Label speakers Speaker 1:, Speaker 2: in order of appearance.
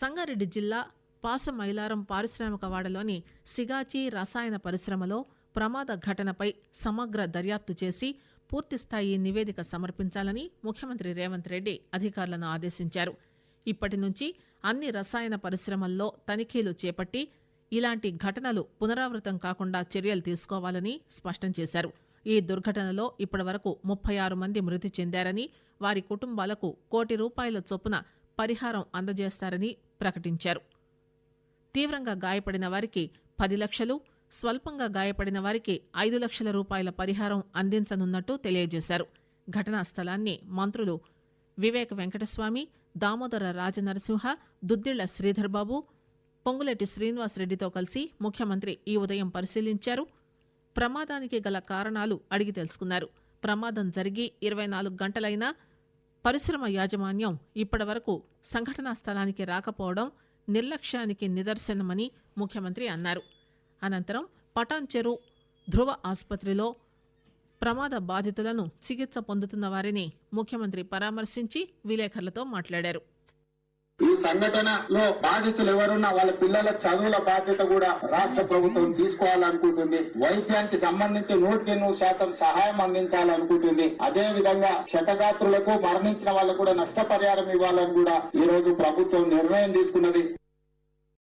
Speaker 1: సంగారెడ్డి జిల్లా పాసమైలారం పారిశ్రామికవాడలోని సిగాచి రసాయన పరిశ్రమలో ప్రమాద ఘటనపై సమగ్ర దర్యాప్తు చేసి పూర్తిస్థాయి నివేదిక సమర్పించాలని ముఖ్యమంత్రి రేవంత్ రెడ్డి అధికారులను ఆదేశించారు. ఇప్పటి నుంచి అన్ని రసాయన పరిశ్రమల్లో తనిఖీలు చేపట్టి ఇలాంటి ఘటనలు పునరావృతం కాకుండా చర్యలు తీసుకోవాలని స్పష్టం చేశారు. ఈ దుర్ఘటనలో ఇప్పటివరకు ముప్పై ఆరు మంది మృతి చెందారని వారి కుటుంబాలకు కోటి రూపాయల చొప్పున పరిహారం అందజేస్తారని ప్రకటించారు. తీవ్రంగా గాయపడిన వారికి పది లక్షలు స్వల్పంగా గాయపడిన వారికి ఐదు లక్షల రూపాయల పరిహారం అందించనున్నట్టు తెలియజేశారు. ఘటనా స్థలాన్ని మంత్రులు వివేక్ వెంకటస్వామి దామోదర రాజనరసింహ దుద్దిళ్ళ శ్రీధర్ బాబు శ్రీనివాసరెడ్డితో కలిసి ముఖ్యమంత్రి ఈ ఉదయం పరిశీలించారు. ప్రమాదానికి గల కారణాలు అడిగి తెలుసుకున్నారు. ప్రమాదం జరిగి ఇరవై నాలుగు గంటలైనా పరిశ్రమ యాజమాన్యం ఇప్పటివరకు సంఘటనా స్థలానికి రాకపోవడం నిర్లక్ష్యానికి నిదర్శనమని ముఖ్యమంత్రి అన్నారు. అనంతరం పటాన్ చెరు ధృవ ఆసుపత్రిలో ప్రమాద బాధితులను చికిత్స పొందుతున్న వారిని ముఖ్యమంత్రి పరామర్శించి విలేకరులతో మాట్లాడారు.
Speaker 2: ఈ సంఘటనలో బాధితులు ఎవరున్నా వాళ్ళ పిల్లల చదువుల బాధ్యత కూడా రాష్ట్ర ప్రభుత్వం తీసుకోవాలనుకుంటుంది. వైద్యానికి సంబంధించి నూటికి నూరు శాతం సహాయం అందించాలనుకుంటుంది. అదే విధంగా క్షతగాత్రులకు మరణించిన వాళ్ళకు కూడా నష్టపరిహారం ఇవ్వాలని కూడా ఈ రోజు ప్రభుత్వం నిర్ణయం తీసుకున్నది.